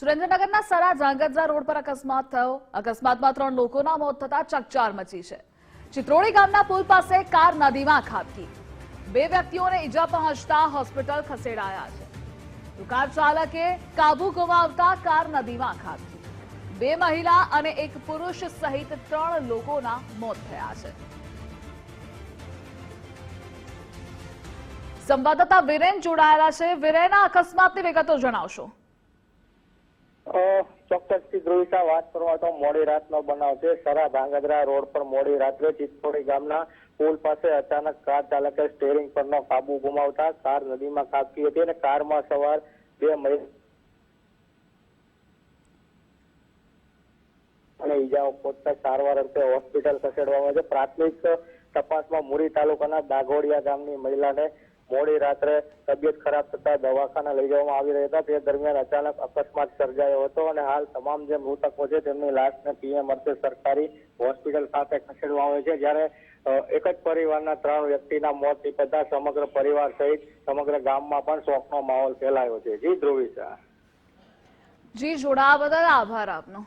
સુરેન્દ્રનગરના સરા ઝાંગધ્રા રોડ પર અકસ્માત થયો. અકસ્માતમાં ત્રણ લોકોના મોત થતા ચકચાર મચી છે. ચિત્રોડી ગામના પુલ પાસે કાર નદીમાં ખાબકી. બે વ્યક્તિઓને ઈજા પહોંચતા હોસ્પિટલ ખસેડાયા છે. કાર ચાલકે કાબુ ગુમાવતા કાર નદીમાં ખાબકી. બે મહિલા અને એક પુરુષ સહિત ત્રણ લોકોના મોત થયા છે. સંવાદદાતા વિરેન જોડાયેલા છે. વિરેના અકસ્માતની વિગતો જણાવશો. ચોક્કસથી ધ્રુવિકા, વાત કરવા તો મોડી રાતનો બનાવ છે. સરા ધાંગધ્રા રોડ પર મોડી રાત્રે ચિત્તોડી ગામના પુલ પાસે અચાનક કાર ચાલકે સ્ટેરિંગ પરનો કાબુ ગુમાવતા કાર નદીમાં કાપતી હતી અને કારમાં સવાર બે અને ઈજાઓ પહોંચતા સારવાર અર્થે હોસ્પિટલ ખસેડવામાં છે. પ્રાથમિક તપાસમાં મુરી તાલુકાના દાગોડિયા ગામની મહિલાને મોડી રાત્રે તબિયત ખરાબ થતા દવાખાના લઈ જવામાં આવી રહ્યા હતા. તે દરમિયાન અચાનક અકસ્માત સર્જાયો હતો અને હાલ તમામ જે મૃતકો છે તેમની લાશને પીએમ અર્થે સરકારી હોસ્પિટલ ખાતે ખસેડવામાં આવે છે. જ્યારે એક જ પરિવારના ત્રણ વ્યક્તિના મોત નીપજતા સમગ્ર પરિવાર સહિત સમગ્ર ગામમાં પણ શોકનો માહોલ ફેલાયો છે. જી ધ્રુવી શાહ જી, જોડાવા બદલ આભાર આપનો.